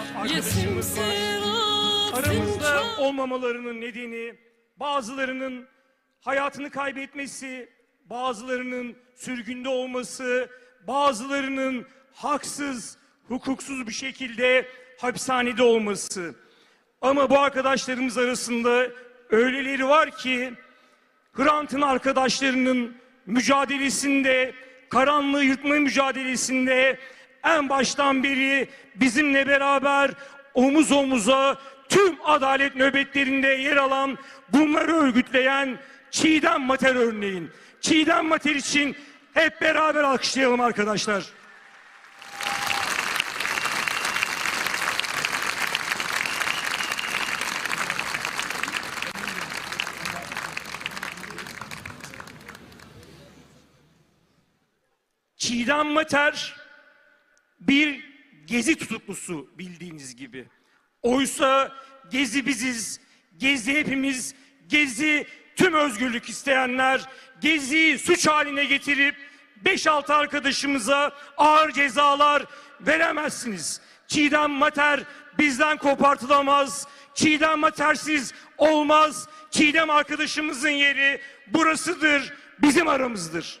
arkadaşımız var. Aramızda olmamalarının nedeni bazılarının hayatını kaybetmesi, bazılarının sürgünde olması, bazılarının haksız, hukuksuz bir şekilde hapishanede olması. Ama bu arkadaşlarımız arasında öyleleri var ki Hrant'ın arkadaşlarının mücadelesinde, karanlığı yırtma mücadelesinde en baştan beri bizimle beraber omuz omuza tüm adalet nöbetlerinde yer alan, bunları örgütleyen Çiğdem Mater örneğin. Çiğdem Mater için hep beraber alkışlayalım arkadaşlar. Çiğdem Mater bir gezi tutuklusu bildiğiniz gibi. Oysa gezi biziz, gezi hepimiz, gezi tüm özgürlük isteyenler, geziyi suç haline getirip 5-6 arkadaşımıza ağır cezalar veremezsiniz. Çiğdem Mater bizden kopartılamaz. Çiğdem Matersiz olmaz. Çiğdem arkadaşımızın yeri burasıdır, bizim aramızdır.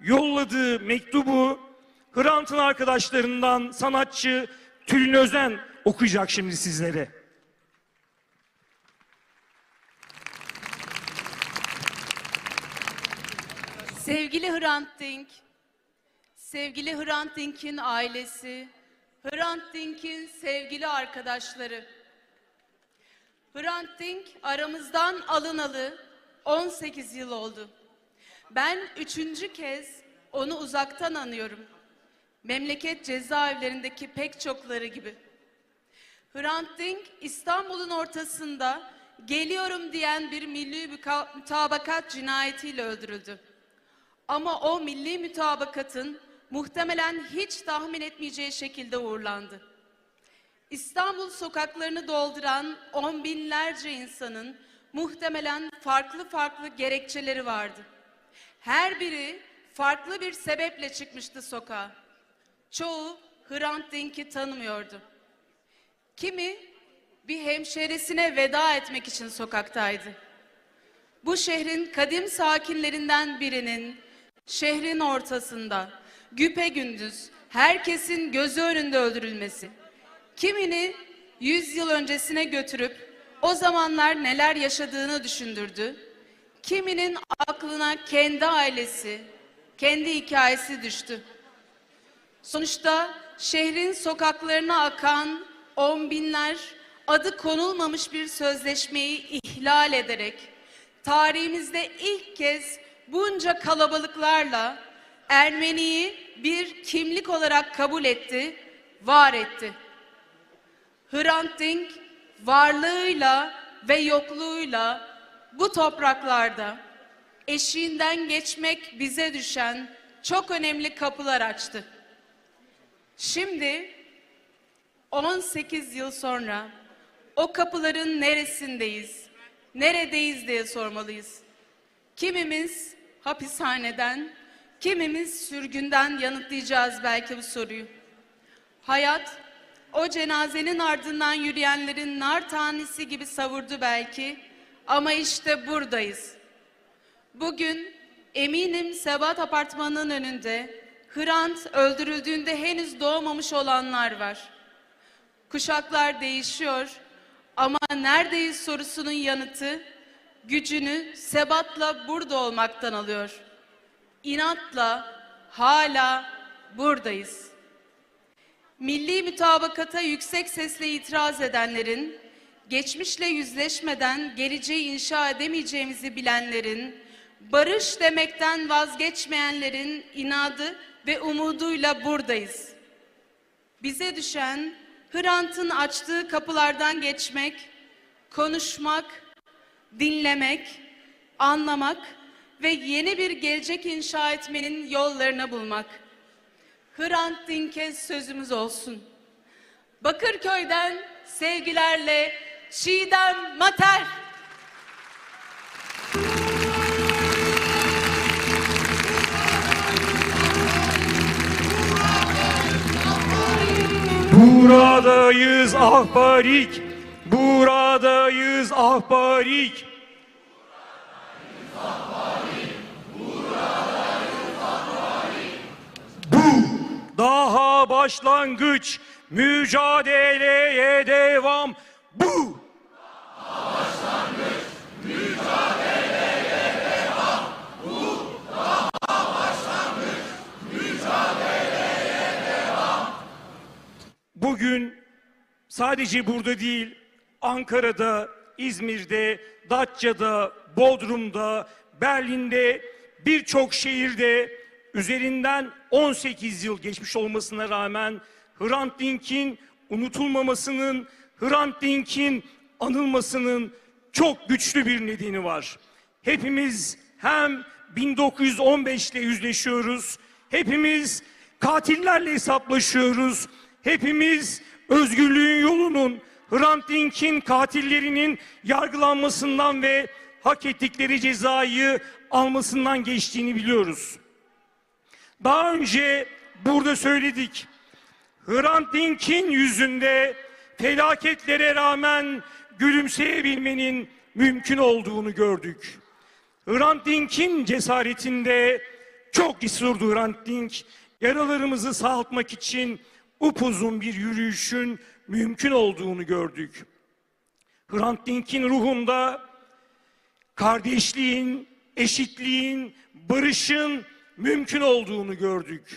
yolladığı mektubu Hrant'ın arkadaşlarından sanatçı Tülin Özen okuyacak şimdi sizlere. Sevgili Hrant Dink, sevgili Hrant Dink'in ailesi, Hrant Dink'in sevgili arkadaşları. Hrant Dink aramızdan alınalı 18 yıl oldu. Ben üçüncü kez onu uzaktan anıyorum. Memleket cezaevlerindeki pek çokları gibi. Hrant Dink İstanbul'un ortasında geliyorum diyen bir milli mütabakat cinayetiyle öldürüldü. Ama o milli mütabakatın muhtemelen hiç tahmin etmeyeceği şekilde uğurlandı. İstanbul sokaklarını dolduran on binlerce insanın muhtemelen farklı farklı gerekçeleri vardı. Her biri farklı bir sebeple çıkmıştı sokağa. Çoğu Hrant Dink'i tanımıyordu. Kimi bir hemşerisine veda etmek için sokaktaydı. Bu şehrin kadim sakinlerinden birinin şehrin ortasında güpe gündüz herkesin gözü önünde öldürülmesi. Kimini 100 yıl öncesine götürüp o zamanlar neler yaşadığını düşündürdü. Kiminin aklına kendi ailesi, kendi hikayesi düştü. Sonuçta şehrin sokaklarına akan on binler adı konulmamış bir sözleşmeyi ihlal ederek tarihimizde ilk kez bunca kalabalıklarla Ermeniyi bir kimlik olarak kabul etti, var etti. Hrant Dink varlığıyla ve yokluğuyla bu topraklarda eşiğinden geçmek bize düşen çok önemli kapılar açtı. Şimdi 18 yıl sonra o kapıların neresindeyiz, neredeyiz diye sormalıyız. Kimimiz hapishaneden, kimimiz sürgünden yanıtlayacağız belki bu soruyu. Hayat o cenazenin ardından yürüyenlerin nar tanesi gibi savurdu belki ama işte buradayız. Bugün eminim Sebat Apartmanı'nın önünde Hrant öldürüldüğünde henüz doğmamış olanlar var. Kuşaklar değişiyor ama neredeyiz sorusunun yanıtı gücünü sebatla burada olmaktan alıyor. İnatla hala buradayız. Milli mütabakata yüksek sesle itiraz edenlerin, geçmişle yüzleşmeden geleceği inşa edemeyeceğimizi bilenlerin, barış demekten vazgeçmeyenlerin inadı ve umuduyla buradayız. Bize düşen Hrant'ın açtığı kapılardan geçmek, konuşmak, dinlemek, anlamak ve yeni bir gelecek inşa etmenin yollarını bulmak. Hrant Dink'e sözümüz olsun. Bakırköy'den sevgilerle Çiğdem Mater. Buradayız ahbarik, buradayız ahbarik. Bu daha başlangıç, mücadeleye devam. Bu Bugün sadece burada değil, Ankara'da, İzmir'de, Datça'da, Bodrum'da, Berlin'de, birçok şehirde üzerinden 18 yıl geçmiş olmasına rağmen Hrant Dink'in unutulmamasının, Hrant Dink'in anılmasının çok güçlü bir nedeni var. Hepimiz hem 1915 ile yüzleşiyoruz, hepimiz katillerle hesaplaşıyoruz, hepimiz özgürlüğün yolunun, Hrant Dink'in katillerinin yargılanmasından ve hak ettikleri cezayı almasından geçtiğini biliyoruz. Daha önce burada söyledik. Hrant Dink'in yüzünde felaketlere rağmen gülümseyebilmenin mümkün olduğunu gördük. Hrant Dink'in cesaretinde çok cesurdu Hrant Dink. Yaralarımızı sağaltmak için upuzun bir yürüyüşün mümkün olduğunu gördük. Hrant Dink'in ruhunda kardeşliğin, eşitliğin, barışın mümkün olduğunu gördük.